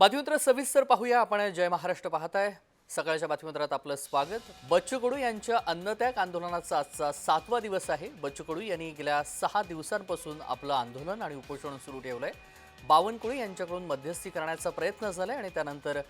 बातमीपत्र सविस्तर पाहूया. आपण जय महाराष्ट्र पाहताय. सकाळच्या बातमीपत्रात आपलं स्वागत. बच्चू कडू यांच्या अन्नत्याग आंदोलनाचा आजचा सातवा दिवस आहे. बच्चू कडू यांनी गेल्या सहा दिवसांपासून आपलं आंदोलन आणि उपोषण सुरू ठेवलं आहे बावनकुळे यांच्याकडून मध्यस्थी करण्याचा प्रयत्न झालाय आणि त्यानंतर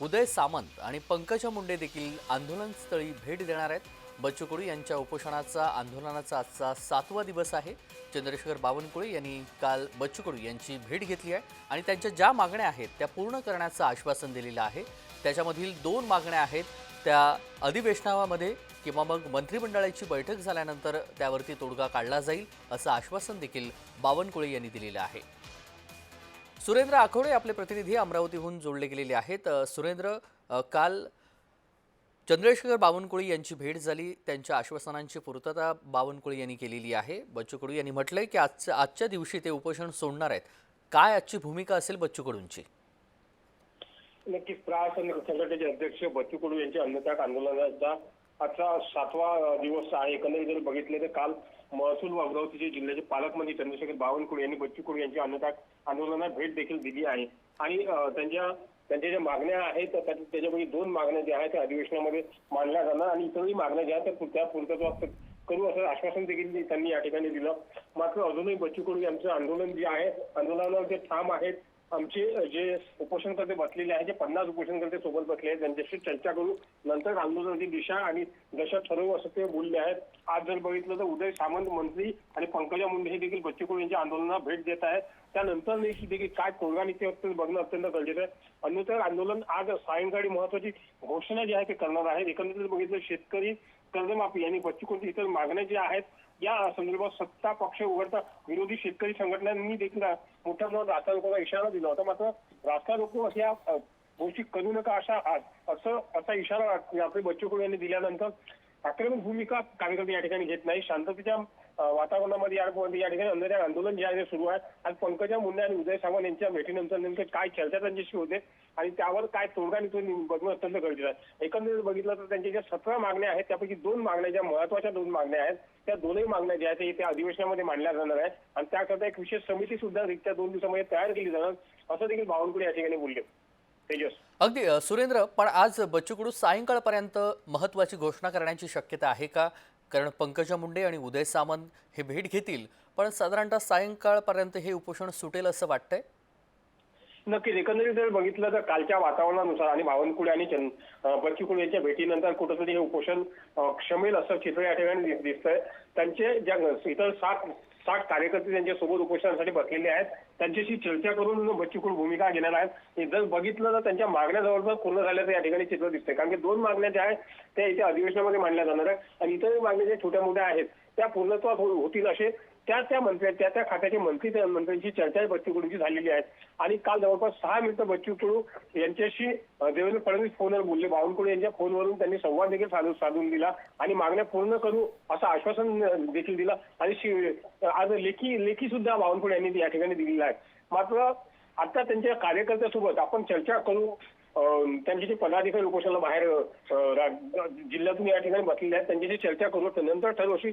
उदय सामंत आणि पंकजा मुंडे देखील आंदोलनस्थळी भेट देणार आहेत. बच्चू कडू यांच्या उपोषणाचा आंदोलनाचा आजचा सातवा दिवस आहे. चंद्रशेखर बावनकुळे यांनी काल बच्चू कडू यांची भेट घेतली आहे आणि त्यांच्या ज्या मागण्या आहेत त्या पूर्ण करण्याचं आश्वासन दिलेलं आहे. त्याच्यामधील दोन मागण्या आहेत. त्या अधिवेशनामध्ये किंवा मग मंत्रिमंडळाची बैठक झाल्यानंतर त्यावरती तोडगा काढला जाईल असं आश्वासन देखील बावनकुळे यांनी दिलेलं आहे. सुरेंद्र आखोडे आपले प्रतिनिधी अमरावतीहून जोडले गेलेले आहेत. सुरेंद्र काल चंद्रशेखर बावनकुळे यांची भेट झाली. त्यांच्या आश्वासनांची पूर्तता बावनकुळे यांनी केलेली आहे. बच्चू कडू यांनी म्हटलंय की आजच्या आजच्या दिवशी ते उपोषण सोडणार आहेत. काय आजची भूमिका असेल बच्चू कडूंची नक्कीच. त्रास संघटनेचे अध्यक्ष बच्चू कडू यांच्या अन्नत्याग आंदोलनाचा आजचा सातवा दिवस आहे. एकंदरीत जर बघितले तर काल महसूल व अमरावतीचे जिल्ह्याचे पालकमंत्री चंद्रशेखर बावनकुळे यांनी बच्चू कडू यांच्या अन्नत्याग आंदोलनाला भेट देखील दिली आहे. आणि त्यांच्या त्यांच्या ज्या मागण्या आहेत त्याच्यापैकी दोन मागण्या ज्या आहेत त्या अधिवेशनामध्ये मांडल्या जाणार आणि इतरही मागण्या ज्या आहेत त्या त्या करू असं आश्वासन देखील त्यांनी या ठिकाणी दिलं. मात्र अजूनही बच्चू कडू यांचं आंदोलन जे आहे आंदोलनावर जे ठाम आहेत आमचे जे उपोषणकर्ते बसलेले आहेत जे पन्नास उपोषणकर्ते सोबत बसले आहेत त्यांच्याशी चर्चा करू नंतर आंदोलनाची दिशा आणि दशा ठरवू असं ते बोलले आहेत. आज जर बघितलं तर उदय सामंत मंत्री आणि पंकजा मुंडे हे देखील बच्चू यांच्या आंदोलनाला भेट देत आहेत. त्यानंतर देखील काय तोडगा निघते बघणं अत्यंत गरजेचं आहे. अन्यथा आंदोलन आज सायंकाळी महत्वाची घोषणा जी आहे ते करणार आहेत. एकंदरीत बघितलं शेतकरी कर्जमाफी आणि बच्चू इतर मागण्या ज्या आहेत या संदर्भात सत्ता पक्ष उघडता विरोधी शेतकरी संघटनांनी देखील मोठ्या प्रमाणात रास्तारोकोला इशारा दिला होता. मात्र रास्ता रोको या गोष्टी करू नका अशा असं असा इशारा आपले बच्चू कडू यांनी दिल्यानंतर आक्रमक भूमिका कार्यकर्ते या ठिकाणी घेत नाही. शांततेच्या वातावरणामध्ये या या ठिकाणी अंधाऱ्या आंदोलन जे आहे सुरू आहे. आज पंकजा मुंडे आणि उदय सामंत यांच्या भेटीनंतर नेमके काय चर्चा त्यांच्याशी होते आणि त्यावर काय तोडगा निघतो बघणं अत्यंत गरजेचं आहे. एकंदरीत बघितलं तर त्यांच्या ज्या सतरा मागण्या आहेत त्यापैकी दोन मागण्या ज्या महत्त्वाच्या दोन मागण्या आहेत त्या दोनही मागण्या ज्या आहेत त्या अधिवेशनामध्ये मांडल्या जाणार आहेत. आणि त्याकरता एक विशेष समिती सुद्धा रित्या दोन दिवसामध्ये तयार केली जाणार. असं देखील बावनकुळे या ठिकाणी बोलले. तेजस. अगदी सुरेंद्र पण आज बच्चू कडू सायंकाळपर्यंत महत्त्वाची घोषणा करण्याची शक्यता आहे का? कारण पंकजा मुंडे आणि उदय सामंत हे भेट घेतील पण साधारणतः सायंकाळपर्यंत हे उपोषण सुटेल असं वाटतंय? नक्कीच. एकंदरीत जर बघितलं तर कालच्या वातावरणानुसार आणि बावनकुळे आणि बच्चू यांच्या भेटीनंतर कुठंतरी हे उपोषण क्षमेल असं चित्र या ठिकाणी दिस- दिसतंय. त्यांचे ज्या इतर सात साठ कार्यकर्ते त्यांच्यासोबत उपोषणासाठी बसलेले आहेत. त्यांच्याशी चर्चा करून बच्चू भूमिका घेणार आहेत जर बघितलं तर त्यांच्या मागण्या जवळपास पूर्ण झाल्याचं या ठिकाणी चित्र दिसतंय. कारण की दोन मागण्या ज्या आहेत त्या इथे अधिवेशनामध्ये मांडल्या जाणार आहेत. आणि इतरही मागण्या ज्या छोट्या मोठ्या आहेत त्या पूर्णत्वात हो- होतील असे त्या त्या मंत्री त्या त्या खात्याचे मंत्री त्या मंत्र्यांची चर्चा बच्चू कडूंची झालेली आहे. आणि काल जवळपास सहा मिनिटं बच्चू कडू यांच्याशी देवेंद्र फडणवीस फोनवर बोलले. बावनकुळे यांच्या फोनवरून त्यांनी संवाद देखील साधून साधून दिला आणि मागण्या पूर्ण करू असं आश्वासन देखील दिलं. आणि आज लेखी लेखी सुद्धा बावनकुळे यांनी या ठिकाणी दिलेला आहे. मात्र आता त्यांच्या कार्यकर्त्यासोबत आपण चर्चा करू त्यांचे जे पदाधिकारी उपोषणाला बाहेर जिल्ह्यातून या ठिकाणी बसलेले आहेत त्यांच्याशी चर्चा करू नंतर ठरव अशी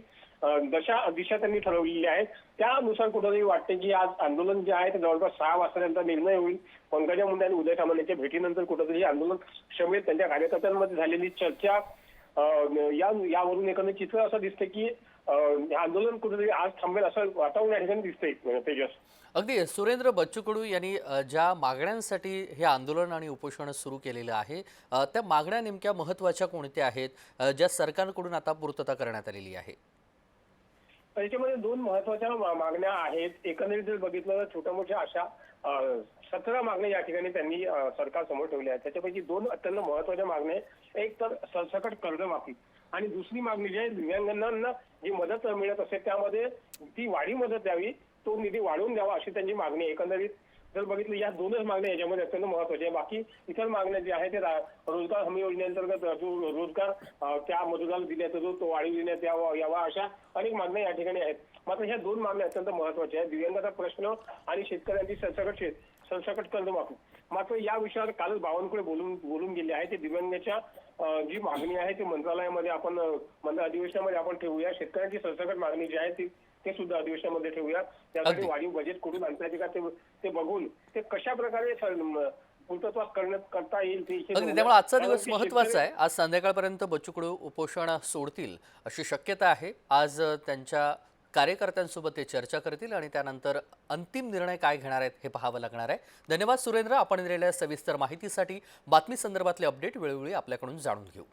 दशा दिशा त्यांनी ठरवलेली आहे. त्यानुसार कुठेतरी वाटते की आज आंदोलन जे आहे ते जवळपास सहा वाजता त्यांचा निर्णय होईल. पंकजा मुंडे आणि उदय सामंत यांच्या भेटीनंतर कुठेतरी आंदोलन शमेल त्यांच्या कार्यकर्त्यांमध्ये झालेली चर्चा या यावरून एखादं चित्र असं दिसतं की हे आंदोलन कुठेतरी आज थांबेल असं वातावरण या ठिकाणी दिसतंय म्हणजे तेजस. अगदी. सुरेंद्र बच्चू कडू यांनी ज्या मागण्यांसाठी हे आंदोलन आणि उपोषण सुरू केलेलं आहे त्या मागण्या नेमक्या महत्त्वाच्या कोणत्या आहेत? ज्या सरकारकडून आता पूर्तता करण्यात आलेली आहे? त्याच्यामध्ये दोन महत्त्वाच्या मा- मागण्या आहेत. एकंदरीत जर बघितलं तर छोट्या मोठ्या अशा सतरा मागण्या या ठिकाणी त्यांनी सरकार समोर ठेवल्या आहेत. त्याच्यापैकी दोन अत्यंत महत्त्वाच्या मागण्या आहेत. एक तर सरसकट कर्जमाफी आणि दुसरी मागणी जी आहे दिव्यांगांना जी मदत मिळत असेल त्यामध्ये ती वाढीव मदत द्यावी तो निधी वाढवून द्यावा अशी त्यांची मागणी एकंदरीत जर बघितलं या दोनच मागण्या याच्यामध्ये अत्यंत महत्त्वाच्या आहे बाकी इतर मागण्या ज्या आहेत त्या रोजगार हमी योजनेअंतर्गत जो रोजगार त्या मजुराला दिल्याचा जो तो वाढीव देण्यात यावा यावा अशा अनेक मागण्या या ठिकाणी आहेत. मात्र ह्या दोन मागण्या अत्यंत महत्त्वाच्या आहेत. दिव्यांगाचा प्रश्न आणि शेतकऱ्यांची सरसकट शेत सरसकट कर्जमाफी मात्र या विषयावर कालच बावनकुळे बोलून बोलून गेले आहे ते दिव्यांगाच्या जी मागणी आहे ती मंत्रालयामध्ये आपण मंत्र अधिवेशनामध्ये आपण ठेवूया. शेतकऱ्यांची सरसकट मागणी जी आहे ती ते सुद्धा अधिवेशनामध्ये ठेवूया. त्यासाठी. वाढीव बजेट कुठून आणता येते का ते बघून ते कशा प्रकारे करता येईल त्यामुळे आजचा दिवस महत्त्वाचा आहे. आज संध्याकाळपर्यंत बच्चू कडू उपोषण सोडतील अशी शक्यता आहे. आज त्यांच्या कार्यकर्त्यांसोबत ते चर्चा करतील आणि त्यानंतर अंतिम निर्णय काय घेणार आहेत हे पाहावं लागणार आहे. धन्यवाद सुरेंद्र. आपण दिलेल्या सविस्तर माहितीसाठी बातमी संदर्भातले अपडेट वेळोवेळी आपल्याकडून जाणून घेऊ.